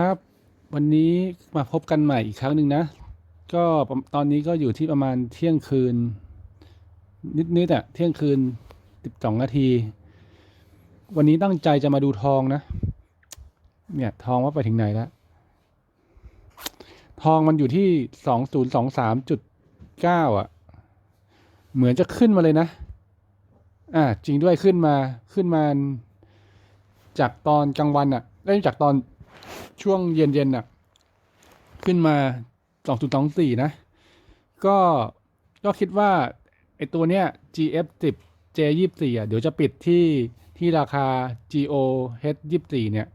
ครับ วันนี้มาพบกันใหม่อีกครั้งหนึ่งนะ ก็ตอนนี้ก็อยู่ที่ประมาณเที่ยงคืน นิดๆอะเที่ยงคืนสิบสองนาที วันนี้ตั้งใจจะมาดูทองนะ เนี่ย ทองว่าไปถึงไหนแล้ว ทองมันอยู่ที่สองศูนย์สองสามจุดเก้าอะ เหมือนจะขึ้นมาเลยนะ อ่าจริงด้วยขึ้นมาขึ้นมา จากตอนกลางวันอะได้จากตอน ช่วงเย็นเย็นๆอะ ขึ้นมาสองจุดสองสี่นะ ก็ก็คิดว่าไอตัวเนี้ย GF 10 J ยี่สี่อะ เดี๋ยวจะปิดที่ที่ราคา GO H ยี่สี่เนี่ย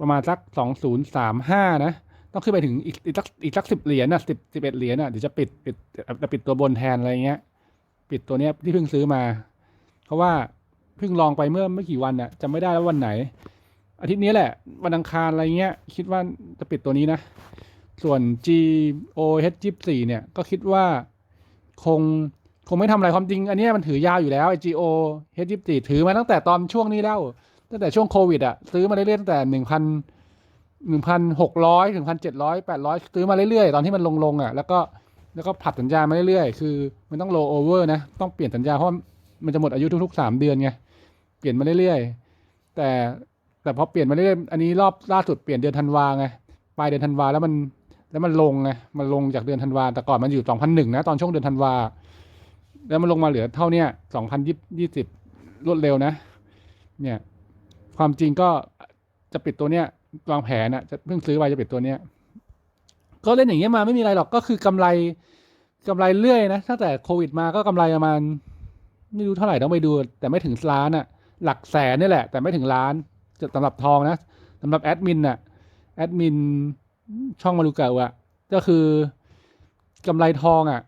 ประมาณสักสองศูนย์สามห้านะ ต้องขึ้นไปถึงอีกอีกสักอีกสักสิบเหรียญนะสิบสิบเอ็ดเหรียญอะ เดี๋ยวจะปิดปิดจะปิดตัวบนแทนอะไรเงี้ย ปิดตัวเนี้ยที่เพิ่งซื้อมา เพราะว่าเพิ่งลองไปเมื่อไม่กี่วันน่ะจำไม่ได้แล้ววันไหน อาทิตย์นี้แหละวันอังคารอะไรเงี้ย คิดว่าจะปิดตัวนี้นะ ส่วน G O H 2 4เนี่ย ก็คิดว่าคงคงไม่ทำอะไรความจริง อันนี้มันถือยาวอยู่แล้ว G O H 2 4ถือมาตั้งแต่ตอนช่วงนี้แล้ว ตั้งแต่ช่วงโควิดอะซื้อมาเรื่อยๆตั้งแต่หนึ่งพันหนึ่งพันหกร้อยถึงพันเจ็ดร้อยแปดร้อยซื้อมาเรื่อยๆ ตอนที่มันลงๆอะแล้วก็แล้วก็ผัดสัญญามาเรื่อยๆ คือมันต้องโลโอเวอร์นะ ต้องเปลี่ยนสัญญาเพราะมันจะหมดอายุทุกๆสามเดือนไง เปลี่ยนมาเรื่อยๆ แต่ แต่พอเปลี่ยนมาเรื่อยอันนี้รอบล่าสุดเปลี่ยนเดือนธันวาไงปลายเดือนธันวาแล้วมันแล้วมันลงไงมันลงจากเดือนธันวาแต่ก่อนมันอยู่สองพันหนึ่งนะตอนช่วงเดือนธันวาแล้วมันลงมาเหลือเท่าเนี้ยสองพันยี่สิบรวดเร็วนะ เนี่ย ความจริงก็จะปิดตัวเนี้ยวางแผนอะจะเพิ่งซื้อไปจะปิดตัวเนี้ย ก็เล่นอย่างเงี้ยมาไม่มีอะไรหรอกก็คือกำไรกำไรเรื่อยนะตั้งแต่โควิดมาก็กำไรประมาณไม่รู้เท่าไหร่ต้องไปดู แต่ไม่ถึงล้านอะหลักแสนนี่แหละ แต่ไม่ถึงล้าน สำหรับทองนะสำหรับแอดมินอะแอดมินช่องมารูเกาอะก็คือกำไรทองอะ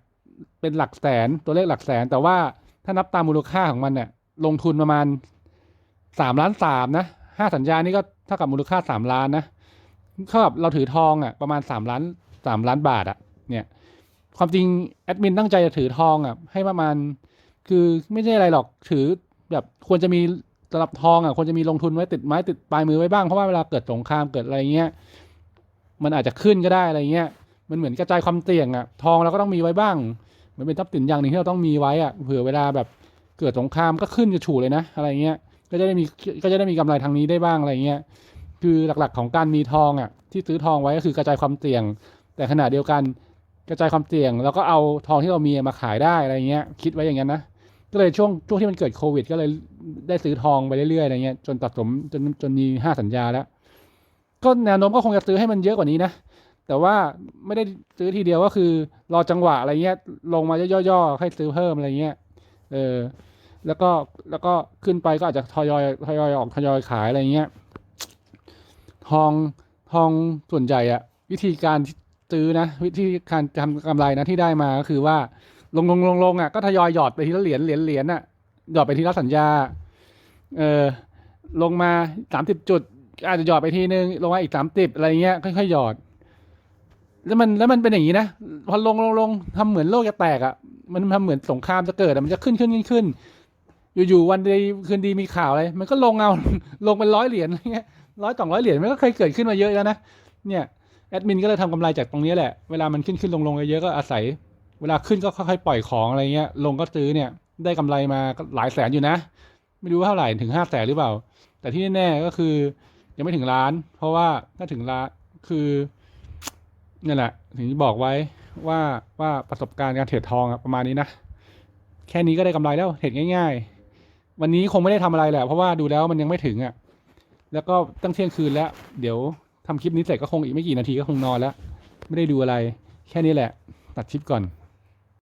เป็นหลักแสนตัวเลขหลักแสน แต่ว่าถ้านับตามมูลค่าของมันเนี่ยลงทุนประมาณสามล้านสามนะห้าสัญญานี่ก็เท่ากับมูลค่าสามล้านนะเท่ากับเราถือทองอะประมาณสามล้านสามล้านบาทอะเนี่ย ความจริงแอดมินตั้งใจจะถือทองอะ ให้ประมาณ คือไม่ใช่อะไรหรอกถือแบบควรจะมี สำหรับทองอะควรจะมีลงทุนไว้ติดไม้ติดปลายมือไว้บ้างเพราะว่าเวลาเกิดสงครามเกิดอะไรเงี้ยมันอาจจะขึ้นก็ได้อะไรเงี้ยมันเหมือนกระจายความเสี่ยงอะทองเราก็ต้องมีไว้บ้าง มันเป็นทรัพย์สินอย่างหนึ่งที่เราต้องมีไว้อะเผื่อเวลาแบบเกิดสงครามก็ขึ้นจะฉู่เลยนะ อะไรเงี้ยก็จะได้มีก็จะได้มีกำไรทางนี้ได้บ้างอะไรเงี้ยคือหลักๆของการมีทองอะที่ซื้อทองไว้ก็คือกระจายความเสี่ยง แต่ขณะเดียวกันกระจายความเสี่ยง แล้วก็เอาทองที่เรามีมาขายได้อะไรเงี้ยคิดไว้อย่างนั้นนะ ก็เลยช่วงช่วงที่มันเกิดโควิด ก็เลยได้ซื้อทองไปเรื่อยๆอะไรเงี้ยจนตัดสมจนจนมีห้าสัญญาแล้ว ก็แนวโน้มก็คงจะซื้อให้มันเยอะกว่านี้นะ แต่ว่าไม่ได้ซื้อทีเดียวก็คือรอจังหวะอะไรเงี้ย ลงมาย่อๆให้ซื้อเพิ่มอะไรเงี้ยเออแล้วก็แล้วก็ขึ้นไปก็อาจจะทยอยทยอยออกทยอยขายอะไรเงี้ยทองทองส่วนใหญ่อะวิธีการซื้อนะ วิธีการทำกำไรนะที่ได้มาก็คือว่า ลงลงลงลงอะก็ทยอยหยอดไปทีละเหรียญเหรียญเหรียญอะหยอดไปทีละสัญญา เออลงมาสามสิบจุด อาจจะหยอดไปทีนึงลงมาอีกสามสิบอะไรเงี้ยค่อยๆหยอด แล้วมันแล้วมันเป็นอย่างนี้นะพอลงลงลงทำเหมือนโลกจะแตกอะมันทำเหมือนสงครามจะเกิดอะมันจะขึ้นขึ้นขึ้นขึ้น อยู่ๆวันดีคืนดีมีข่าวอะไรมันก็ลงเอาลงเป็นร้อยเหรียญอะไรเงี้ยร้อยสองร้อยเหรียญมันก็เคยเกิดขึ้นมาเยอะแล้วนะเนี่ยแอดมินก็เลยทำกำไรจากตรงนี้แหละ เวลามันขึ้นขึ้นลงลงเยอะๆก็อาศัย เวลาขึ้นก็ค่อยๆปล่อยของอะไรเงี้ย ลงก็ซื้อเนี่ย ได้กำไรมาหลายแสนอยู่นะ ไม่รู้ว่าเท่าไหร่ถึงห้าแสนหรือเปล่า แต่ที่แน่ๆก็คือ ยังไม่ถึงล้าน เพราะว่าถ้าถึงล้านคือนี่แหละถึงบอกไว้ว่าว่าประสบการณ์การเทรดทองอประมาณนี้นะ แค่นี้ก็ได้กำไรแล้วเทรดง่าย ๆ วันนี้คงไม่ได้ทำอะไรแหละ เพราะว่าดูแล้วมันยังไม่ถึงอะแล้วก็ตั้งเที่ยงคืนแล้ว เดี๋ยวทำคลิปนี้เสร็จก็คงอีกไม่กี่นาทีก็คงนอนแล้ว ไม่ได้ดูอะไร แค่นี้แหละ ตัดคลิปก่อน